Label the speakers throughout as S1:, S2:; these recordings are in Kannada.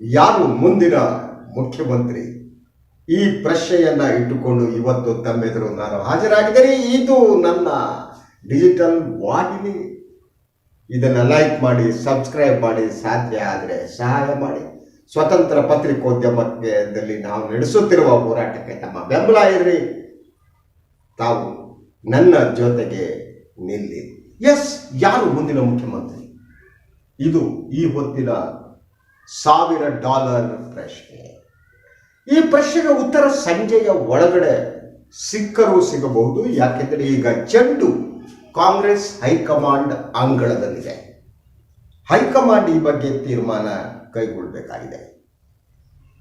S1: ಯಾರು ಮುಂದಿನ ಮುಖ್ಯಮಂತ್ರಿ? ಈ ಪ್ರಶ್ನೆಯನ್ನ ಇಟ್ಟುಕೊಂಡು ಇವತ್ತು ತಮ್ಮೆದುರು ನಾನು ಹಾಜರಾಗಿದ್ದೇನೆ. ಇದು ನನ್ನ ಡಿಜಿಟಲ್ ವಾಹಿನಿ. ಇದನ್ನು ಲೈಕ್ ಮಾಡಿ ಸಬ್ಸ್ಕ್ರೈಬ್ ಮಾಡಿ ಸಾಧ್ಯ ಆದರೆ ಸಹಾಯ ಮಾಡಿ. ಸ್ವತಂತ್ರ ಪತ್ರಿಕೋದ್ಯಮದಲ್ಲಿ ನಾವು ನಡೆಸುತ್ತಿರುವ ಹೋರಾಟಕ್ಕೆ ತಮ್ಮ ಬೆಂಬಲ ಇರಲಿ ತಾವು ನನ್ನ ಜೊತೆಗೆ ನಿಲ್ಲಿ. ಎಸ್ ಯಾರು ಮುಂದಿನ ಮುಖ್ಯಮಂತ್ರಿ? ಇದು ಈ ಹೊತ್ತಿನ ಸಾವಿರ ಡಾಲರ್ ಪ್ರಶ್ನೆ. ಈ ಪ್ರಶ್ನೆಗೆ ಉತ್ತರ ಸಂಜೆಯ ಒಳಗಡೆ ಸಿಕ್ಕರೂ ಸಿಗಬಹುದು, ಯಾಕೆಂದರೆ ಈಗ ಚೆಂಡು ಕಾಂಗ್ರೆಸ್ ಹೈಕಮಾಂಡ್ ಅಂಗಳದಲ್ಲಿದೆ. ಹೈಕಮಾಂಡ್ ಈ ಬಗ್ಗೆ ತೀರ್ಮಾನ ಕೈಗೊಳ್ಳಬೇಕಾಗಿದೆ.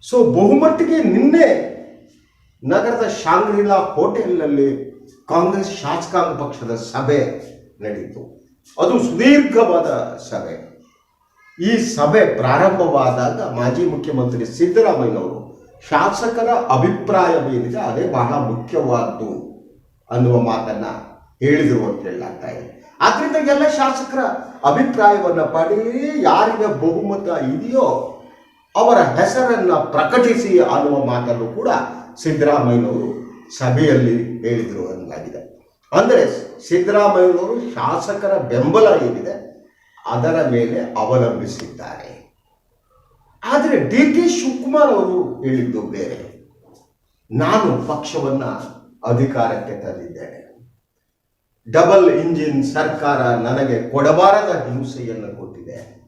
S1: ಸೊ, ಬಹುಮಟ್ಟಿಗೆ ನಿನ್ನೆ ನಗರದ ಶಾಂಗ್ರಿಲಾ ಹೋಟೆಲ್ನಲ್ಲಿ ಕಾಂಗ್ರೆಸ್ ಶಾಸಕಾಂಗ ಪಕ್ಷದ ಸಭೆ ನಡೆಯಿತು ಅದು ಸುದೀರ್ಘವಾದ ಸಭೆ. ಈ ಸಭೆ ಪ್ರಾರಂಭವಾದಾಗ ಮಾಜಿ ಮುಖ್ಯಮಂತ್ರಿ ಸಿದ್ದರಾಮಯ್ಯನವರು ಶಾಸಕರ ಅಭಿಪ್ರಾಯವೇನಿದೆ ಅದೇ ಬಹಳ ಮುಖ್ಯವಾದ್ದು ಅನ್ನುವ ಮಾತನ್ನ ಹೇಳಿದರು ಅಂತ ಹೇಳಲಾಗ್ತಾ ಇದೆ. ಆದ್ರಿಂದ ಎಲ್ಲ ಶಾಸಕರ ಅಭಿಪ್ರಾಯವನ್ನ ಪಡಿ, ಯಾರಿಗೆ ಬಹುಮತ ಇದೆಯೋ ಅವರ ಹೆಸರನ್ನ ಪ್ರಕಟಿಸಿ ಅನ್ನುವ ಮಾತನ್ನು ಕೂಡ ಸಿದ್ದರಾಮಯ್ಯನವರು ಸಭೆಯಲ್ಲಿ ಹೇಳಿದರು ಅನ್ನಲಾಗಿದೆ. ಅಂದರೆ ಸಿದ್ದರಾಮಯ್ಯನವರು ಶಾಸಕರ ಬೆಂಬಲ ಏನಿದೆ ಅದರ ಮೇಲೆ ಅವಲಂಬಿಸಿದ್ದಾರೆ. ಆದರೆ ಡಿ ಕೆ ಶಿವಕುಮಾರ್ ಅವರು ಹೇಳಿದ್ದು ಬೇರೆ. ನಾನು ಪಕ್ಷವನ್ನ ಅಧಿಕಾರಕ್ಕೆ ತಂದಿದ್ದೇನೆ. ಡಬಲ್ ಇಂಜಿನ್ ಸರ್ಕಾರ ನನಗೆ ಕೊಡಬಾರದ ಹಿಂಸೆಯನ್ನು ಕೊಟ್ಟಿದೆ.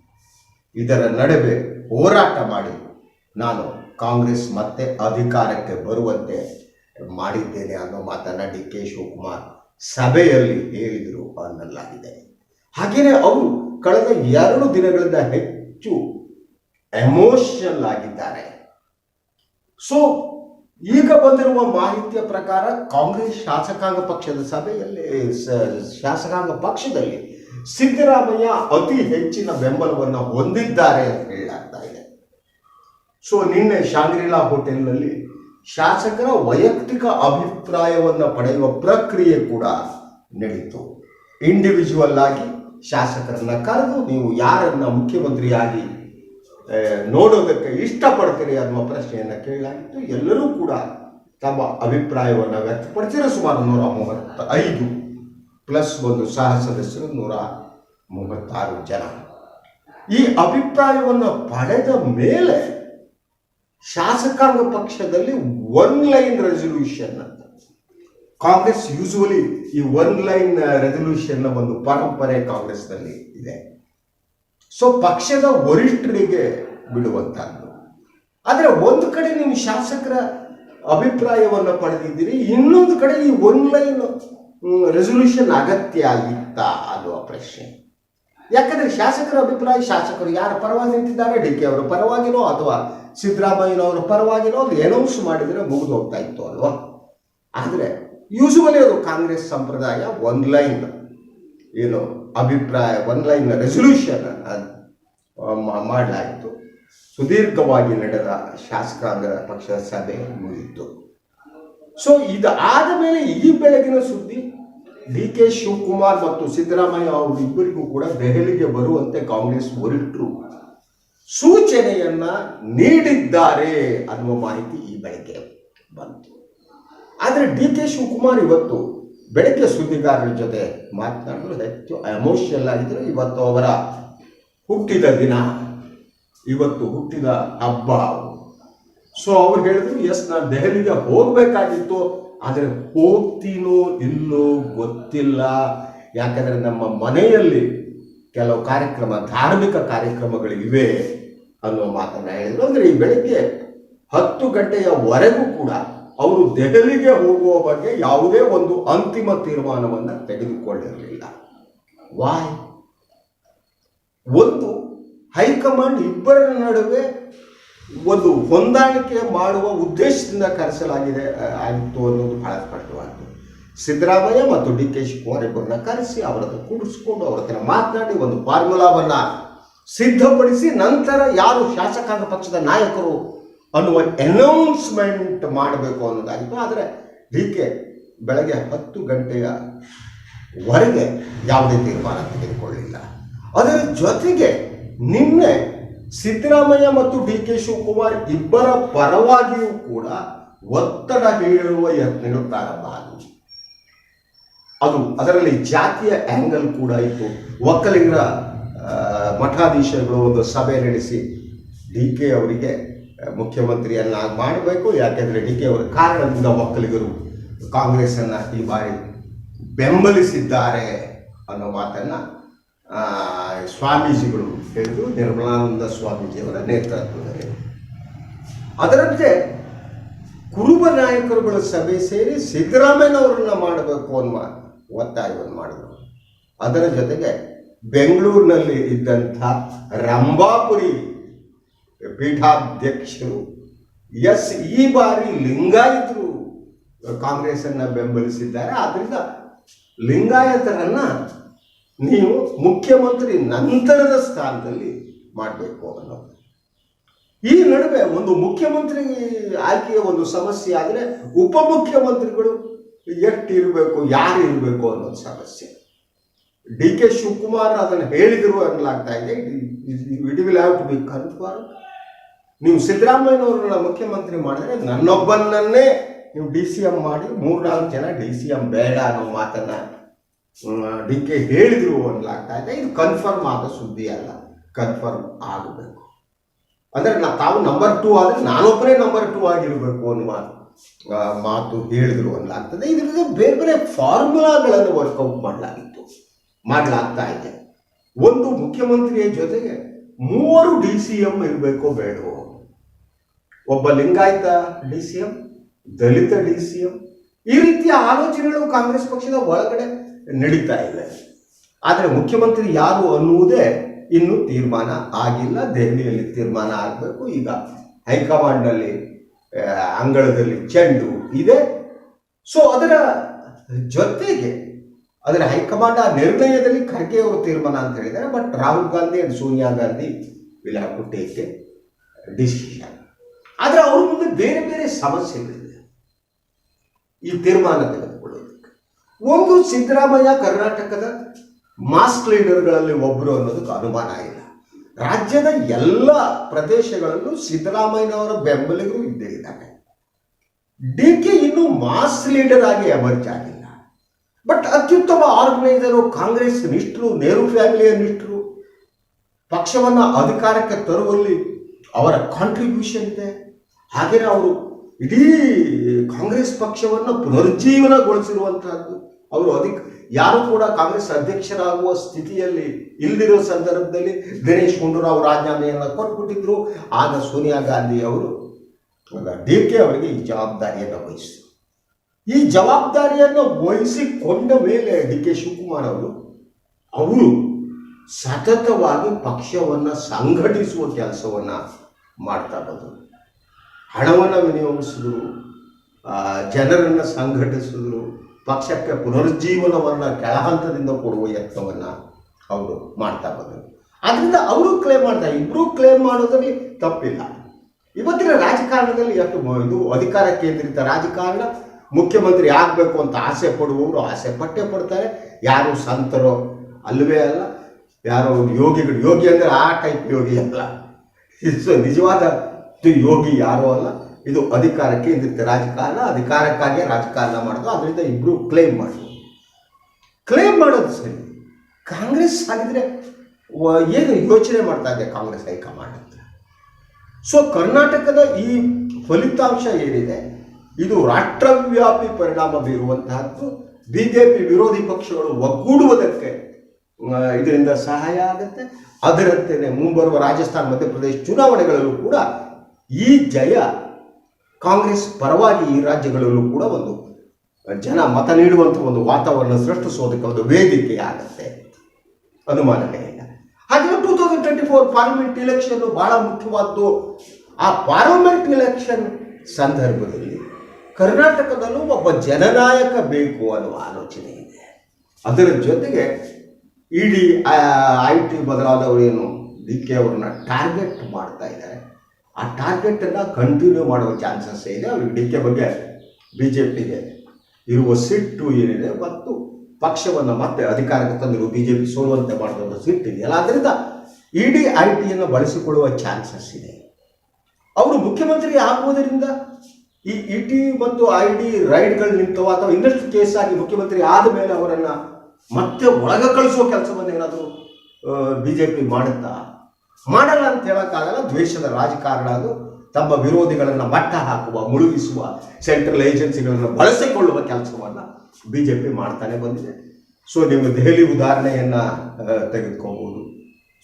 S1: ಇದರ ನಡುವೆ ಹೋರಾಟ ಮಾಡಿ ನಾನು ಕಾಂಗ್ರೆಸ್ ಮತ್ತೆ ಅಧಿಕಾರಕ್ಕೆ ಬರುವಂತೆ ಮಾಡಿದ್ದೇನೆ ಅನ್ನೋ ಮಾತನ್ನ ಡಿ ಕೆ ಶಿವಕುಮಾರ್ ಸಭೆಯಲ್ಲಿ ಹೇಳಿದರು ಅನ್ನಲಾಗಿದೆ. ಹಾಗೆಯೇ ಅವರು ಕಳೆದ ಎರಡು ದಿನಗಳಿಂದ ಹೆಚ್ಚು ಎಮೋಷನಲ್ ಆಗಿದ್ದಾರೆ. ಸೊ ಈಗ ಬಂದಿರುವ ಮಾಹಿತಿಯ ಪ್ರಕಾರ ಕಾಂಗ್ರೆಸ್ ಶಾಸಕಾಂಗ ಪಕ್ಷದ ಸಭೆಯಲ್ಲಿ ಶಾಸಕಾಂಗ ಪಕ್ಷದಲ್ಲಿ ಸಿದ್ದರಾಮಯ್ಯ ಅತಿ ಹೆಚ್ಚಿನ ಬೆಂಬಲವನ್ನು ಹೊಂದಿದ್ದಾರೆ ಅಂತ ಹೇಳಾಗ್ತಾ ಇದೆ. ಸೊ ನಿನ್ನೆ ಶಾಂಗ್ರಿಲಾ ಹೋಟೆಲ್ನಲ್ಲಿ ಶಾಸಕರ ವೈಯಕ್ತಿಕ ಅಭಿಪ್ರಾಯವನ್ನು ಪಡೆಯುವ ಪ್ರಕ್ರಿಯೆ ಕೂಡ ನಡೀತು. ಇಂಡಿವಿಜುವಲ್ ಆಗಿ ಶಾಸಕರನ್ನ ಕರೆದು ನೀವು ಯಾರನ್ನ ಮುಖ್ಯಮಂತ್ರಿಯಾಗಿ ನೋಡೋದಕ್ಕೆ ಇಷ್ಟಪಡ್ತೀರಿ ಅನ್ನುವ ಪ್ರಶ್ನೆಯನ್ನು ಕೇಳಲಾಗಿತ್ತು. ಎಲ್ಲರೂ ಕೂಡ ತಮ್ಮ ಅಭಿಪ್ರಾಯವನ್ನು ವ್ಯಕ್ತಪಡಿಸಿರೋ ಸುಮಾರು ನೂರ ಮೂವತ್ತ ಐದು ಪ್ಲಸ್ ಒಂದು ಸಹ ಸದಸ್ಯರು ನೂರ ಮೂವತ್ತಾರು ಜನ. ಈ ಅಭಿಪ್ರಾಯವನ್ನು ಪಡೆದ ಮೇಲೆ ಶಾಸಕಾಂಗ ಪಕ್ಷದಲ್ಲಿ ಒನ್ ಲೈನ್ ರೆಸೊಲ್ಯೂಷನ್ ಅಂತ ಕಾಂಗ್ರೆಸ್ ಯೂಸುವಲಿ ಈ ಒನ್ ಲೈನ್ ರೆಸೊಲ್ಯೂಷನ್ ಒಂದು ಪರಂಪರೆ ಕಾಂಗ್ರೆಸ್ನಲ್ಲಿ ಇದೆ. ಸೊ ಪಕ್ಷದ ವರಿಷ್ಠರಿಗೆ ಬಿಡುವಂತಹದ್ದು. ಆದರೆ ಒಂದು ಕಡೆ ನೀವು ಶಾಸಕರ ಅಭಿಪ್ರಾಯವನ್ನು ಪಡೆದಿದ್ದೀರಿ, ಇನ್ನೊಂದು ಕಡೆ ಈ ಒನ್ ಲೈನ್ ರೆಸೊಲ್ಯೂಷನ್ ಅಗತ್ಯ ಆಗಿತ್ತಾ ಅನ್ನುವ ಪ್ರಶ್ನೆ. ಯಾಕಂದ್ರೆ ಶಾಸಕರ ಅಭಿಪ್ರಾಯ ಶಾಸಕರು ಯಾರ ಪರವಾಗಿ ನಿಂತಿದ್ದಾರೆ, ಡಿ ಕೆ ಅವರ ಪರವಾಗಿನೋ ಅಥವಾ ಸಿದ್ದರಾಮಯ್ಯನವರ ಪರವಾಗಿನೋ ಅದು ಅನೌನ್ಸ್ ಮಾಡಿದರೆ ಮುಗಿದು ಹೋಗ್ತಾ ಇತ್ತು ಅಲ್ವಾ? ಆದರೆ ಯೂಸುವಲಿ ಅದು ಕಾಂಗ್ರೆಸ್ ಸಂಪ್ರದಾಯ ಒನ್ ಲೈನ್ ಏನು ಅಭಿಪ್ರಾಯ ಒನ್ ಲೈನ್ ರೆಸೊಲ್ಯೂಷನ್ ಮಾಡಲಾಯಿತು ಸುದೀರ್ಘವಾಗಿ ನಡೆದ ಶಾಸಕಾಂಗ ಪಕ್ಷದ ಸಭೆ ಮುಗಿಯಿತು. ಸೊ ಇದು ಆದ ಮೇಲೆ ಈ ಬೆಳಗಿನ ಸುದ್ದಿ, ಡಿ ಕೆ ಶಿವಕುಮಾರ್ ಮತ್ತು ಸಿದ್ದರಾಮಯ್ಯ ಅವರು ಇಬ್ಬರಿಗೂ ಕೂಡ ದೆಹಲಿಗೆ ಬರುವಂತೆ ಕಾಂಗ್ರೆಸ್ ವರಿಷ್ಠರು ಸೂಚನೆಯನ್ನ ನೀಡಿದ್ದಾರೆ ಅನ್ನುವ ಮಾಹಿತಿ ಈ ಬೆಳಗ್ಗೆ ಬಂತು. ಆದರೆ ಡಿ ಕೆ ಶಿವಕುಮಾರ್ ಇವತ್ತು ಬೆಳಗ್ಗೆ ಸುದ್ದಿಗಾರರ ಜೊತೆ ಮಾತನಾಡಲು ಹೆಚ್ಚು ಎಮೋಷನಲ್ ಆಗಿದ್ರು ಇವತ್ತು ಅವರ ಹುಟ್ಟಿದ ದಿನ, ಇವತ್ತು ಹುಟ್ಟಿದ ಹಬ್ಬ. ಸೊ ಅವ್ರು ಹೇಳಿದ್ರು ಎಸ್ ನಾನು ದೆಹಲಿಗೆ ಹೋಗಬೇಕಾಗಿತ್ತು. ಆದರೆ ಹೋಗ್ತೀನೋ ಇಲ್ಲೋ ಗೊತ್ತಿಲ್ಲ. ಯಾಕಂದರೆ ನಮ್ಮ ಮನೆಯಲ್ಲಿ ಕೆಲವು ಕಾರ್ಯಕ್ರಮ, ಧಾರ್ಮಿಕ ಕಾರ್ಯಕ್ರಮಗಳಿವೆ ಅನ್ನೋ ಮಾತನ್ನು ಹೇಳಿದ್ರು. ಅಂದರೆ ಈ ಬೆಳಗ್ಗೆ ಹತ್ತು ಗಂಟೆಯವರೆಗೂ ಕೂಡ ಅವರು ದೆಹಲಿಗೆ ಹೋಗುವ ಬಗ್ಗೆ ಯಾವುದೇ ಒಂದು ಅಂತಿಮ ತೀರ್ಮಾನವನ್ನು ತೆಗೆದುಕೊಳ್ಳಿರಲಿಲ್ಲ ವಾಯ್ ಒಂದು, ಹೈಕಮಾಂಡ್ ಇಬ್ಬರ ನಡುವೆ ಒಂದು ಹೊಂದಾಣಿಕೆ ಮಾಡುವ ಉದ್ದೇಶದಿಂದ ಕರೆಸಲಾಗಿದೆ ಆಯಿತು ಅನ್ನೋದು ಬಹಳ ಸ್ಪಷ್ಟವಾಯಿತು ಸಿದ್ದರಾಮಯ್ಯ ಮತ್ತು ಡಿ ಕೆ ಶಿವಕುಮಾರ್ ಇಬ್ಬರನ್ನ ಕರೆಸಿ ಅವರನ್ನು ಕೂಡಿಸ್ಕೊಂಡು ಅವರ ಹತ್ರ ಮಾತನಾಡಿ ಒಂದು ಫಾರ್ಮುಲಾವನ್ನ ಸಿದ್ಧಪಡಿಸಿ ನಂತರ ಯಾರು ಶಾಸಕಾಂಗ ಪಕ್ಷದ ನಾಯಕರು ಅನ್ನುವ ಅನೌನ್ಸ್ಮೆಂಟ್ ಮಾಡಬೇಕು ಅನ್ನೋದಾಗಿತ್ತು ಆದರೆ ಡಿ ಕೆ ಬೆಳಗ್ಗೆ ಹತ್ತು ಗಂಟೆಯ ವರೆಗೆ ಯಾವುದೇ ತೀರ್ಮಾನ ತೆಗೆದುಕೊಳ್ಳಿಲ್ಲ. ಅದರ ಜೊತೆಗೆ ನಿನ್ನೆ ಸಿದ್ದರಾಮಯ್ಯ ಮತ್ತು ಡಿ ಕೆ ಶಿವಕುಮಾರ್ ಇಬ್ಬರ ಪರವಾಗಿಯೂ ಕೂಡ ಒತ್ತಡ ಹೇಳುವ ಯತ್ನಗಳು ಪ್ರಾರಂಭ ಆದವು. ಅದು ಅದರಲ್ಲಿ ಜಾತಿಯ ಆ್ಯಂಗಲ್ ಕೂಡ ಇತ್ತು. ಒಕ್ಕಲಿಗರ ಮಠಾಧೀಶಗಳು ಒಂದು ಸಭೆ ನಡೆಸಿ ಡಿ ಕೆ ಅವರಿಗೆ ಮುಖ್ಯಮಂತ್ರಿಯನ್ನಾಗಿ ಮಾಡಬೇಕು, ಯಾಕೆಂದರೆ ಡಿ ಕೆ ಅವರ ಕಾರಣದಿಂದ ಒಕ್ಕಲಿಗರು ಕಾಂಗ್ರೆಸ್ಸನ್ನು ಈ ಬಾರಿ ಬೆಂಬಲಿಸಿದ್ದಾರೆ ಅನ್ನೋ ಮಾತನ್ನು ಸ್ವಾಮೀಜಿಗಳು ಹೇಳಿದ್ರು, ನಿರ್ಮಲಾನಂದ ಸ್ವಾಮೀಜಿಯವರ ನೇತೃತ್ವದಲ್ಲಿ. ಅದರಂತೆ ಕುರುಬ ನಾಯಕರುಗಳ ಸಭೆ ಸೇರಿ ಸಿದ್ದರಾಮಯ್ಯನವರನ್ನ ಮಾಡಬೇಕು ಅನ್ನುವ ಒತ್ತಾಯವನ್ನು ಮಾಡಿದರು. ಅದರ ಜೊತೆಗೆ ಬೆಂಗಳೂರಿನಲ್ಲಿ ಇದ್ದಂಥ ರಂಭಾಪುರಿ ಪೀಠಾಧ್ಯಕ್ಷರು. ಎಸ್ ಈ ಬಾರಿ ಲಿಂಗಾಯತರು ಕಾಂಗ್ರೆಸ್ಸನ್ನ ಬೆಂಬಲಿಸಿದ್ದಾರೆ. ಆದ್ರಿಂದ ಲಿಂಗಾಯತರನ್ನ ನೀವು ಮುಖ್ಯಮಂತ್ರಿ ನಂತರದ ಸ್ಥಾನದಲ್ಲಿ ಮಾಡಬೇಕು ಅನ್ನೋದು. ಈ ನಡುವೆ ಒಂದು ಮುಖ್ಯಮಂತ್ರಿ ಆಯ್ಕೆಯ ಒಂದು ಸಮಸ್ಯೆ ಆದರೆ ಉಪಮುಖ್ಯಮಂತ್ರಿಗಳು ಎಷ್ಟು ಇರಬೇಕು ಯಾರು ಇರಬೇಕು ಅನ್ನೋದು ಸಮಸ್ಯೆ. ಡಿ ಕೆ ಶಿವಕುಮಾರ್ ಅದನ್ನು ಹೇಳಿದರು ಅನ್ನಲಾಗ್ತಾ ಇದೆ. It will have to be confirm. ನೀವು ಸಿದ್ದರಾಮಯ್ಯನವ್ರನ್ನ ಮುಖ್ಯಮಂತ್ರಿ ಮಾಡಿದ್ರೆ ನನ್ನೊಬ್ಬನನ್ನೇ ನೀವು ಡಿ ಸಿ ಎಂ ಮಾಡಿ ಮೂರ್ನಾಲ್ಕು ಜನ ಡಿ ಸಿ ಎಂ ಬೇಡ ಅನ್ನೋ ಮಾತನ್ನ ಡಿ ಕೆ ಹೇಳಿದ್ರು ಅನ್ಲಾಗ್ತಾ ಇದೆ. ಇದು ಕನ್ಫರ್ಮ್ ಆದ ಸುದ್ದಿ ಅಲ್ಲ. ಕನ್ಫರ್ಮ್ ಆಗಬೇಕು. ಅಂದ್ರೆ ನಾ ತಾವು ನಂಬರ್ ಟೂ ಆದ್ರೆ ನಾನೊಬ್ಬರೇ ನಂಬರ್ ಟೂ ಆಗಿರಬೇಕು ಅನ್ನುವ ಮಾತು ಹೇಳಿದ್ರು ಅನ್ಲಾಗ್ತದೆ ಇದರಿಂದ ಬೇರೆ ಬೇರೆ ಫಾರ್ಮುಲಾಗಳನ್ನು ವರ್ಕೌಟ್ ಮಾಡಲಾಗಿತ್ತು. ಮಾಡಲಾಗ್ತಾ ಇದೆ. ಒಂದು ಮುಖ್ಯಮಂತ್ರಿಯ ಜೊತೆಗೆ ಮೂವರು ಡಿ ಸಿ ಎಂ ಇರಬೇಕೋ ಬೇಡವೋ? ಒಬ್ಬ Lingayat D C M, Dalit D C M, ಈ ರೀತಿಯ ಆಲೋಚನೆಗಳು ಕಾಂಗ್ರೆಸ್ ಪಕ್ಷದ ಒಳಗಡೆ ನಡೀತಾ ಇದೆ ಆದರೆ ಮುಖ್ಯಮಂತ್ರಿ ಯಾರು ಅನ್ನುವುದೇ ಇನ್ನೂ ತೀರ್ಮಾನ ಆಗಿಲ್ಲ. ದೆಹಲಿಯಲ್ಲಿ ತೀರ್ಮಾನ ಆಗಬೇಕು. ಈಗ ಹೈಕಮಾಂಡ್ನಲ್ಲಿ ಅಂಗಳದಲ್ಲಿ ಚೆಂಡು ಇದೆ. ಸೊ ಅದರ ಜೊತೆಗೆ ಅದರ ಹೈಕಮಾಂಡ್ ಆ ನಿರ್ಣಯದಲ್ಲಿ ಖರ್ಗೆ ಅವರು ತೀರ್ಮಾನ ಅಂತ ಹೇಳಿದ್ದಾರೆ but Rahul Gandhi and Sonia Gandhi will have decision. ಆದರೆ ಅವ್ರ ಮುಂದೆ ಬೇರೆ ಬೇರೆ ಸಮಸ್ಯೆಗಳಿದೆ. ಈ ತೀರ್ಮಾನ ತೆಗೆದುಕೊಳ್ಳೋದಕ್ಕೆ. ಒಂದು ಸಿದ್ದರಾಮಯ್ಯ ಕರ್ನಾಟಕದ ಮಾಸ್ ಲೀಡರ್ಗಳಲ್ಲಿ ಒಬ್ಬರು ಅನ್ನೋದಕ್ಕೆ ಅನುಮಾನ ಇಲ್ಲ. ರಾಜ್ಯದ ಎಲ್ಲ ಪ್ರದೇಶಗಳಲ್ಲೂ ಸಿದ್ದರಾಮಯ್ಯನವರ ಬೆಂಬಲಿಗರು ಇದ್ದೇ ಇದ್ದಾರೆ. ಡಿ ಕೆ ಇನ್ನೂ ಮಾಸ್ ಲೀಡರ್ ಆಗಿ ಎಮರ್ಜ್ ಆಗಿಲ್ಲ. ಬಟ್ ಅತ್ಯುತ್ತಮ ಆರ್ಗನೈಸರು ಕಾಂಗ್ರೆಸ್ ನಿಷ್ಠರು ನೆಹರು ಫ್ಯಾಮಿಲಿಯ ನಿಷ್ಠರು. ಪಕ್ಷವನ್ನು ಅಧಿಕಾರಕ್ಕೆ ತರುವಲ್ಲಿ ಅವರ ಕಾಂಟ್ರಿಬ್ಯೂಷನ್ ಇದೆ. ಹಾಗೆಯೇ ಅವರು ಇಡೀ ಕಾಂಗ್ರೆಸ್ ಪಕ್ಷವನ್ನು ಪುನರುಜ್ಜೀವನಗೊಳಿಸಿರುವಂತಹದ್ದು. ಅವರು ಅಧಿಕ, ಯಾರು ಕೂಡ ಕಾಂಗ್ರೆಸ್ ಅಧ್ಯಕ್ಷರಾಗುವ ಸ್ಥಿತಿಯಲ್ಲಿ ಇಲ್ದಿರೋ ಸಂದರ್ಭದಲ್ಲಿ ದಿನೇಶ್ ಗುಂಡೂರಾವ್ ರಾಜೀನಾಮೆಯನ್ನು ಕೊಟ್ಬಿಟ್ಟಿದ್ರು. ಆಗ ಸೋನಿಯಾ ಗಾಂಧಿ ಅವರು ಡಿ ಕೆ ಅವರಿಗೆ ಈ ಜವಾಬ್ದಾರಿಯನ್ನು ವಹಿಸಿದರು. ಈ ಜವಾಬ್ದಾರಿಯನ್ನು ವಹಿಸಿಕೊಂಡ ಮೇಲೆ ಡಿ ಕೆ ಶಿವಕುಮಾರ್ ಅವರು ಅವರು ಸತತವಾಗಿ ಪಕ್ಷವನ್ನು ಸಂಘಟಿಸುವ ಕೆಲಸವನ್ನು ಮಾಡ್ತಾ ಬಂದರು. ಹಣವನ್ನು ವಿನಿಯೋಗಿಸಿದ್ರು ಜನರನ್ನು ಸಂಘಟಿಸಿದ್ರು, ಪಕ್ಷಕ್ಕೆ ಪುನರುಜ್ಜೀವನವನ್ನು ಕೆಳಹಂತದಿಂದ ಕೊಡುವ ಯತ್ನವನ್ನು ಅವರು ಮಾಡ್ತಾ ಬಂದರು. ಅದರಿಂದ ಅವರು ಕ್ಲೇಮ್ ಮಾಡ್ತಾರೆ ಇಬ್ಬರೂ ಕ್ಲೇಮ್ ಮಾಡೋದ್ರಲ್ಲಿ ತಪ್ಪಿಲ್ಲ. ಇವತ್ತಿನ ರಾಜಕಾರಣದಲ್ಲಿ ಎಷ್ಟು ಇದು ಅಧಿಕಾರ ಕೇಂದ್ರಿತ ರಾಜಕಾರಣ? ಮುಖ್ಯಮಂತ್ರಿ ಆಗಬೇಕು ಅಂತ ಆಸೆ ಪಡುವವರು ಆಸೆ ಪಟ್ಟೆ ಪಡ್ತಾರೆ. ಯಾರು ಸಂತರು ಅಲ್ಲವೇ ಅಲ್ಲ. ಯಾರೋ ಯೋಗಿಗಳು, ಯೋಗಿ ಅಂದರೆ ಆ ಟೈಪ್ ಯೋಗಿ ಅಲ್ಲ. ಇದು ನಿಜವಾದ ಯೋಗಿ ಯಾರೂ ಅಲ್ಲ. ಇದು ಅಧಿಕಾರಕ್ಕೆ ಕೇಂದ್ರಿತ ರಾಜಕಾರಣ. ಅಧಿಕಾರಕ್ಕಾಗಿ ರಾಜಕಾರಣ ಮಾಡೋದು. ಅದರಿಂದ ಇಬ್ಬರು ಕ್ಲೇಮ್ ಮಾಡೋದು ಕ್ಲೇಮ್ ಮಾಡೋದು ಸರಿ. ಕಾಂಗ್ರೆಸ್ ಆಗಿದ್ರೆ ಏನು ಯೋಚನೆ ಮಾಡ್ತಾ ಇದೆ ಕಾಂಗ್ರೆಸ್ ಹೈಕಮಾಂಡ್ ಅಂತ ಸೊ ಕರ್ನಾಟಕದ ಈ ಫಲಿತಾಂಶ ಏನಿದೆ? ಇದು ರಾಷ್ಟ್ರವ್ಯಾಪಿ ಪರಿಣಾಮ ಬೀರುವಂತಹದ್ದು. ಬಿಜೆಪಿ ವಿರೋಧಿ ಪಕ್ಷಗಳು ಒಗ್ಗೂಡುವುದಕ್ಕೆ ಇದರಿಂದ ಸಹಾಯ ಆಗುತ್ತೆ. ಅದರಂತೆಯೇ ಮುಂಬರುವ ರಾಜಸ್ಥಾನ, ಮಧ್ಯಪ್ರದೇಶ ಚುನಾವಣೆಗಳಲ್ಲೂ ಕೂಡ ಈ ಜಯ ಕಾಂಗ್ರೆಸ್ ಪರವಾಗಿ ಈ ರಾಜ್ಯಗಳಲ್ಲೂ ಕೂಡ ಒಂದು ಜನ ಮತ ನೀಡುವಂಥ ಒಂದು ವಾತಾವರಣ ಸೃಷ್ಟಿಸೋದಕ್ಕೆ ಒಂದು ವೇದಿಕೆ ಆಗುತ್ತೆ. ಅನುಮಾನವೇ ಇಲ್ಲ. ಹಾಗೆ two thousand twenty four parliament election ಬಹಳ ಮುಖ್ಯವಾದ್ದು. ಆ ಪಾರ್ಲಿಮೆಂಟ್ ಇಲೆಕ್ಷನ್ ಸಂದರ್ಭದಲ್ಲಿ ಕರ್ನಾಟಕದಲ್ಲೂ ಒಬ್ಬ ಜನನಾಯಕ ಬೇಕು ಅನ್ನುವ ಆಲೋಚನೆ ಇದೆ. ಅದರ ಜೊತೆಗೆ ಇಡೀ ಐ ಟಿ ಬದಲಾದವರೇನು ಡಿ ಕೆ ಅವ್ರನ್ನ ಟಾರ್ಗೆಟ್ ಮಾಡ್ತಾ ಇದ್ದಾರೆ. ಆ ಟಾರ್ಗೆಟನ್ನು ಕಂಟಿನ್ಯೂ ಮಾಡುವ ಚಾನ್ಸಸ್ ಇದೆ. ಅವ್ರಿಗೆ ಡಿ ಕೆ ಬಗ್ಗೆ ಬಿ ಜೆ ಪಿಗೆ ಇರುವ ಸಿಟ್ಟು ಏನಿದೆ, ಮತ್ತು ಪಕ್ಷವನ್ನು ಮತ್ತೆ ಅಧಿಕಾರಕ್ಕೆ ತಂದಿರುವ ಬಿ ಜೆ ಪಿ ಸೋಲುವಂತೆ ಮಾಡುವಂಥ ಸಿಟ್ಟು ಇದೆಯಲ್ಲ. ಅದರಿಂದ ಇಡಿ ಐ ಟಿಯನ್ನು ಬಳಸಿಕೊಳ್ಳುವ ಚಾನ್ಸಸ್ ಇದೆ. ಅವರು ಮುಖ್ಯಮಂತ್ರಿ ಆಗುವುದರಿಂದ ಈ ಇ ಟಿ ಮತ್ತು ಐ ಡಿ ರೈಡ್ಗಳು ನಿಂತವ ಅಥವಾ ಇನ್ನಷ್ಟು ಕೇಸ್ ಆಗಿ ಮುಖ್ಯಮಂತ್ರಿ ಆದ ಮೇಲೆ ಅವರನ್ನ ಮತ್ತೆ ಒಳಗ ಕಳಿಸುವ ಕೆಲಸವನ್ನು ಏನಾದರೂ ಬಿಜೆಪಿ ಮಾಡುತ್ತಾ? ಮಾಡಲ್ಲ ಅಂತ ಹೇಳೋಕ್ಕಾಗಲ್ಲ. ದ್ವೇಷದ ರಾಜಕಾರಣ ಅದು. ತಮ್ಮ ವಿರೋಧಿಗಳನ್ನು ಮಟ್ಟ ಹಾಕುವ, ಮುಳುಗಿಸುವ, ಸೆಂಟ್ರಲ್ ಏಜೆನ್ಸಿಗಳನ್ನು ಬಳಸಿಕೊಳ್ಳುವ ಕೆಲಸವನ್ನ ಬಿಜೆಪಿ ಮಾಡ್ತಾನೆ ಬಂದಿದೆ. ಸೊ ನೀವು ದೆಹಲಿ ಉದಾಹರಣೆಯನ್ನು ತೆಗೆದುಕೋಬಹುದು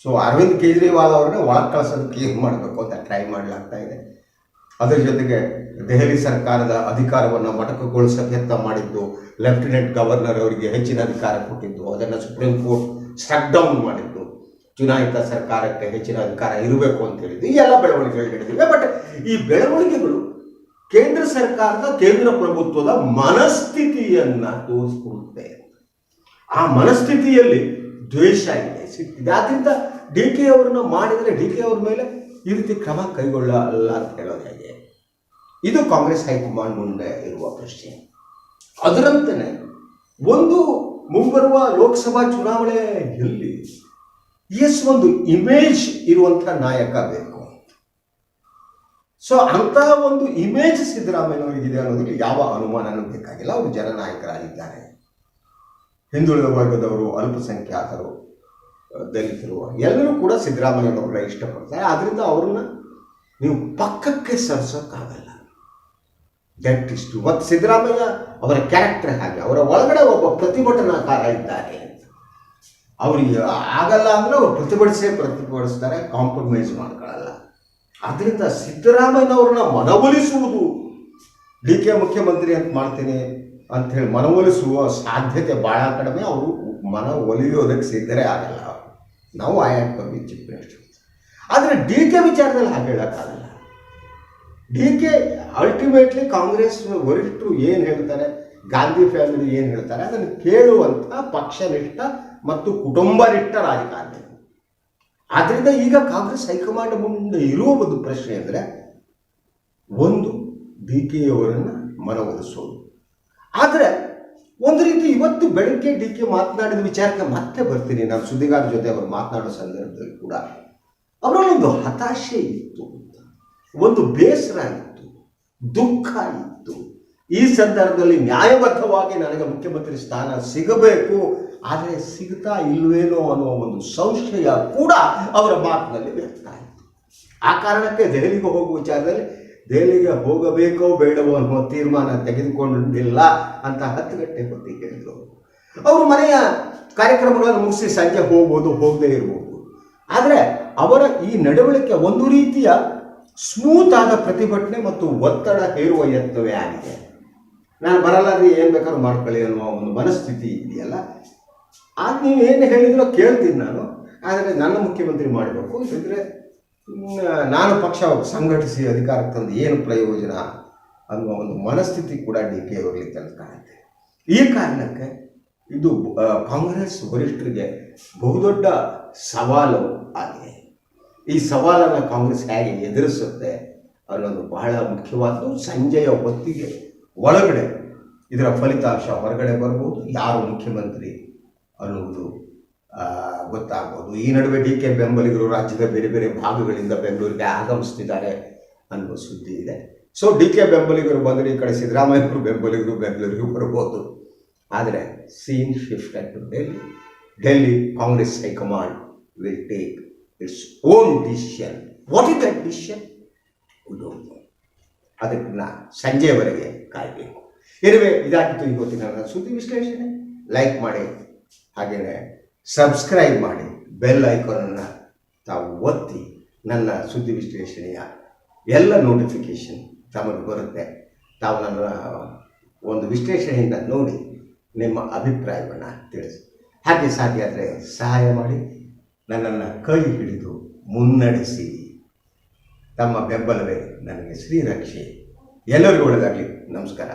S1: ಸೊ, ಅರವಿಂದ್ ಕೇಜ್ರಿವಾಲ್ ಅವರನ್ನ ಒಳಗೆ ಕಳಿಸೋದಕ್ಕೆ ಏನು ಮಾಡಬೇಕು ಅಂತ ಟ್ರೈ ಮಾಡಲಾಗ್ತಾ ಇದೆ. ಅದರ ಜೊತೆಗೆ ದೆಹಲಿ ಸರ್ಕಾರದ ಅಧಿಕಾರವನ್ನು ಮೊಟಕುಗೊಳಿಸಕ್ಕೆ ಯತ್ನ ಮಾಡಿದ್ದು, ಲೆಫ್ಟಿನೆಂಟ್ ಗವರ್ನರ್ ಅವರಿಗೆ ಹೆಚ್ಚಿನ ಅಧಿಕಾರ ಕೊಟ್ಟಿದ್ದು, ಅದನ್ನು ಸುಪ್ರೀಂ ಕೋರ್ಟ್ ಸ್ಟಕ್ ಡೌನ್ ಮಾಡಿದ್ದು. ಚುನಾಯಿತ ಸರ್ಕಾರಕ್ಕೆ ಹೆಚ್ಚಿನ ಅಧಿಕಾರ ಇರಬೇಕು ಅಂತ ಹೇಳಿದ್ದು. ಈ ಎಲ್ಲ ಬೆಳವಣಿಗೆಗಳು ನಡೆದಿವೆ. ಬಟ್ ಈ ಬೆಳವಣಿಗೆಗಳು ಕೇಂದ್ರ ಸರ್ಕಾರದ, ಕೇಂದ್ರ ಪ್ರಭುತ್ವದ ಮನಸ್ಥಿತಿಯನ್ನ ತೋರಿಸ್ಕೊಡುತ್ತೆ. ಆ ಮನಸ್ಥಿತಿಯಲ್ಲಿ ದ್ವೇಷ ಇದೆ ಸಿಕ್ಕಿದೆ ಆದ್ರಿಂದ ಡಿ ಕೆ ಅವರನ್ನ ಮಾಡಿದರೆ ಡಿ ಕೆ ಅವ್ರ ಮೇಲೆ ಈ ರೀತಿ ಕ್ರಮ ಕೈಗೊಳ್ಳಲ್ಲ ಅಂತ ಹೇಳೋದು ಇದು ಕಾಂಗ್ರೆಸ್ ಹೈಕಮಾಂಡ್ ಮುಂದೆ ಇರುವ ಪ್ರಶ್ನೆ. ಅದರಂತೆಯೇ ಒಂದು ಮುಂಬರುವ ಲೋಕಸಭಾ ಚುನಾವಣೆಯಲ್ಲಿ ಎಸ್ ಒಂದು ಇಮೇಜ್ ಇರುವಂತಹ ನಾಯಕ ಬೇಕು ಸೊ ಅಂತಹ ಒಂದು ಇಮೇಜ್ ಸಿದ್ದರಾಮಯ್ಯನವರಿಗಿದೆ ಅನ್ನೋದಕ್ಕೆ ಯಾವ ಅನುಮಾನನೂ ಬೇಕಾಗಿಲ್ಲ. ಅವರು ಜನನಾಯಕರಾಗಿದ್ದಾರೆ. ಹಿಂದುಳಿದ ವರ್ಗದವರು, ಅಲ್ಪಸಂಖ್ಯಾತರು ದಲಿತರು ಎಲ್ಲರೂ ಕೂಡ ಸಿದ್ದರಾಮಯ್ಯನವ್ರನ್ನ ಇಷ್ಟಪಡ್ತಾರೆ. ಆದ್ದರಿಂದ ಅವ್ರನ್ನ ನೀವು ಪಕ್ಕಕ್ಕೆ ಸರಿಸೋಕ್ಕಾಗಲ್ಲ. ದಟ್ ಇಷ್ಟು ಮತ್ತು ಸಿದ್ದರಾಮಯ್ಯ ಅವರ ಕ್ಯಾರೆಕ್ಟರ್ ಹಾಗೆ, ಅವರ ಒಳಗಡೆ ಒಬ್ಬ ಪ್ರತಿಭಟನಾಕಾರ ಇದ್ದಾರೆ ಅವ್ರಿಗೆ ಆಗಲ್ಲ ಅಂದರೆ ಅವ್ರು ಪ್ರತಿಭಟಿಸೇ ಪ್ರತಿಭಟಿಸ್ತಾರೆ ಕಾಂಪ್ರಮೈಸ್ ಮಾಡ್ಕೊಳ್ಳಲ್ಲ. ಅದರಿಂದ ಸಿದ್ದರಾಮಯ್ಯನವ್ರನ್ನ ಮನವೊಲಿಸುವುದು ಡಿ ಕೆ ಮುಖ್ಯಮಂತ್ರಿ ಅಂತ ಮಾಡ್ತೀನಿ ಅಂತ ಹೇಳಿ ಮನವೊಲಿಸುವ ಸಾಧ್ಯತೆ ಭಾಳ ಕಡಿಮೆ. ಅವರು ಮನ ಒಲಿಯೋದಕ್ಕೆ ಸಿದ್ಧರೇ ಆಗಲ್ಲ. ನಾವು ಆಯಾಟ್ ಕಮ್ಮಿ ಆದರೆ ಡಿ ಕೆ ವಿಚಾರದಲ್ಲಿ ಹಾಗೆ ಹೇಳೋಕ್ಕಾಗಲ್ಲ. ಡಿ ಕೆ ಅಲ್ಟಿಮೇಟ್ಲಿ ಕಾಂಗ್ರೆಸ್ ವರಿಷ್ಠರು ಏನು ಹೇಳ್ತಾರೆ? ಗಾಂಧಿ ಫ್ಯಾಮಿಲಿ ಏನು ಹೇಳ್ತಾರೆ? ಅದನ್ನು ಕೇಳುವಂಥ ಪಕ್ಷನಿಷ್ಠ ಮತ್ತು ಕುಟುಂಬನಿಷ್ಠ ರಾಜಕಾರಣಿ. ಆದ್ದರಿಂದ ಈಗ ಕಾಂಗ್ರೆಸ್ ಹೈಕಮಾಂಡ್ ಮುಂದೆ ಇರುವ ಒಂದು ಪ್ರಶ್ನೆ ಅಂದರೆ ಒಂದು ಡಿ ಕೆ ಅವರನ್ನು ಮನವೊಲಿಸೋದು ಆದರೆ ಒಂದು ರೀತಿ ಇವತ್ತು ಬೆಳಗ್ಗೆ ಡಿ ಕೆ ಮಾತನಾಡಿದ ವಿಚಾರಕ್ಕೆ ಮತ್ತೆ ಬರ್ತೀನಿ. ನಾನು ಸುದ್ದಿಗಾರ ಜೊತೆ ಅವರು ಮಾತನಾಡೋ ಸಂದರ್ಭದಲ್ಲಿ ಕೂಡ. ಅವರಲ್ಲೊಂದು ಹತಾಶೆ ಇತ್ತು ಒಂದು ಬೇಸರ ಇತ್ತು. ದುಃಖ ಇತ್ತು. ಈ ಸಂದರ್ಭದಲ್ಲಿ ನ್ಯಾಯಬದ್ಧವಾಗಿ ನನಗೆ ಮುಖ್ಯಮಂತ್ರಿ ಸ್ಥಾನ ಸಿಗಬೇಕು. ಆದರೆ ಸಿಗ್ತಾ ಇಲ್ವೇನೋ ಅನ್ನುವ ಒಂದು ಸಂಶಯ ಕೂಡ ಅವರ ಮಾತಿನಲ್ಲಿ ವ್ಯಕ್ತ ಆಯಿತು. ಆ ಕಾರಣಕ್ಕೆ ದೆಹಲಿಗೆ ಹೋಗುವ ವಿಚಾರದಲ್ಲಿ ದೆಹಲಿಗೆ ಹೋಗಬೇಕೋ ಬೇಡವೋ ಅನ್ನೋ ತೀರ್ಮಾನ ತೆಗೆದುಕೊಂಡಿಲ್ಲ ಅಂತ ಹತ್ತು ಗಂಟೆ ಹೊತ್ತಿಗೆ ಹೇಳಿದರು. ಅವರು ಮನೆಯ ಕಾರ್ಯಕ್ರಮಗಳನ್ನು ಮುಗಿಸಿ ಸಂಜೆ ಹೋಗ್ಬೋದು, ಹೋಗದೇ ಇರ್ಬೋದು. ಆದರೆ ಅವರ ಈ ನಡವಳಿಕೆ ಒಂದು ರೀತಿಯ ಸ್ಮೂತ್ ಆದ ಪ್ರತಿಭಟನೆ ಮತ್ತು ಒತ್ತಡ ಹೇರುವ ಯತ್ನವೇ ಆಗಿದೆ. ನಾನು ಬರಲ್ಲ ಏನು ಬೇಕಾದ್ರೂ ಮಾಡ್ಕೊಳ್ಳಿ ಅನ್ನುವ ಒಂದು ಮನಸ್ಥಿತಿ ಇದೆಯಲ್ಲ? ಆಗ ನೀವು ಏನು ಹೇಳಿದ್ರೋ ಕೇಳ್ತೀನಿ ನಾನು. ಆದರೆ ನನ್ನ ಮುಖ್ಯಮಂತ್ರಿ ಮಾಡಬೇಕು. ಇಲ್ಲದಿದ್ರೆ ನ- ನಾನು ಪಕ್ಷ ಸಂಘಟಿಸಿ ಅಧಿಕಾರಕ್ಕೆ ತಂದು ಏನು ಪ್ರಯೋಜನ ಅನ್ನುವ ಒಂದು ಮನಸ್ಥಿತಿ ಕೂಡ ಡಿ ಕೆ ತಂದು ಕಾಣುತ್ತೆ ಈ ಕಾರಣಕ್ಕೆ ಇದು ಕಾಂಗ್ರೆಸ್ ವರಿಷ್ಠರಿಗೆ ಬಹುದೊಡ್ಡ ಸವಾಲು ಆಗಿದೆ. ಈ ಸವಾಲನ್ನು ಕಾಂಗ್ರೆಸ್ ಹೇಗೆ ಎದುರಿಸುತ್ತೆ ಅನ್ನೋದು ಬಹಳ ಮುಖ್ಯವಾದ್ದು ಸಂಜೆಯ ಹೊತ್ತಿಗೆ ಒಳಗಡೆ ಇದರ ಫಲಿತಾಂಶ ಹೊರಗಡೆ ಬರ್ಬೋದು. ಯಾರು ಮುಖ್ಯಮಂತ್ರಿ ಅನ್ನುವುದು ಗೊತ್ತಾಗ್ಬೋದು. ಈ ನಡುವೆ ಡಿ ಕೆ ಬೆಂಬಲಿಗರು ರಾಜ್ಯದ ಬೇರೆ ಬೇರೆ ಭಾಗಗಳಿಂದ ಬೆಂಗಳೂರಿಗೆ ಆಗಮಿಸ್ತಿದ್ದಾರೆ ಅನ್ನೋ ಸುದ್ದಿ ಇದೆ. ಸೊ ಡಿ ಕೆ ಬೆಂಬಲಿಗರು ಬಂದರೆ ಈ ಕಡೆ ಸಿದ್ದರಾಮಯ್ಯವರು ಬೆಂಬಲಿಗರು ಬೆಂಗಳೂರಿಗೆ ಬರ್ಬೋದು. ಆದರೆ scene shift to Delhi Delhi Congress high command will take its own decision what is that decision ಅದಕ್ಕೆ ನಾ ಸಂಜೆವರೆಗೆ ಕಾಯಬೇಕು. ಇರುವೆ, ಇದಾಗಿತ್ತು ಇವತ್ತಿನ ಸುದ್ದಿ ವಿಶ್ಲೇಷಣೆ. ಲೈಕ್ ಮಾಡಿ. ಹಾಗೆಯೇ ಸಬ್ಸ್ಕ್ರೈಬ್ ಮಾಡಿ. ಬೆಲ್ ಐಕಾನನ್ನು ತಾವು ಒತ್ತಿ ನನ್ನ ಸುದ್ದಿ ವಿಶ್ಲೇಷಣೆಯ ಎಲ್ಲ ನೋಟಿಫಿಕೇಶನ್ ತಮಗೆ ಬರುತ್ತೆ. ತಾವು ನನ್ನ ಒಂದು ವಿಶ್ಲೇಷಣೆಯಿಂದ ನೋಡಿ ನಿಮ್ಮ ಅಭಿಪ್ರಾಯವನ್ನು ತಿಳಿಸಿ. ಹಾಗೆ ಸಾಧ್ಯ ಆದರೆ ಸಹಾಯ ಮಾಡಿ. ನನ್ನನ್ನು ಕೈ ಹಿಡಿದು ಮುನ್ನಡೆಸಿ. ತಮ್ಮ ಬೆಂಬಲವೇ ನನಗೆ ಶ್ರೀರಕ್ಷೆ ಎಲ್ಲರಿಗೂ ಒಳ್ಳೆಯದಾಗಲಿ ನಮಸ್ಕಾರ.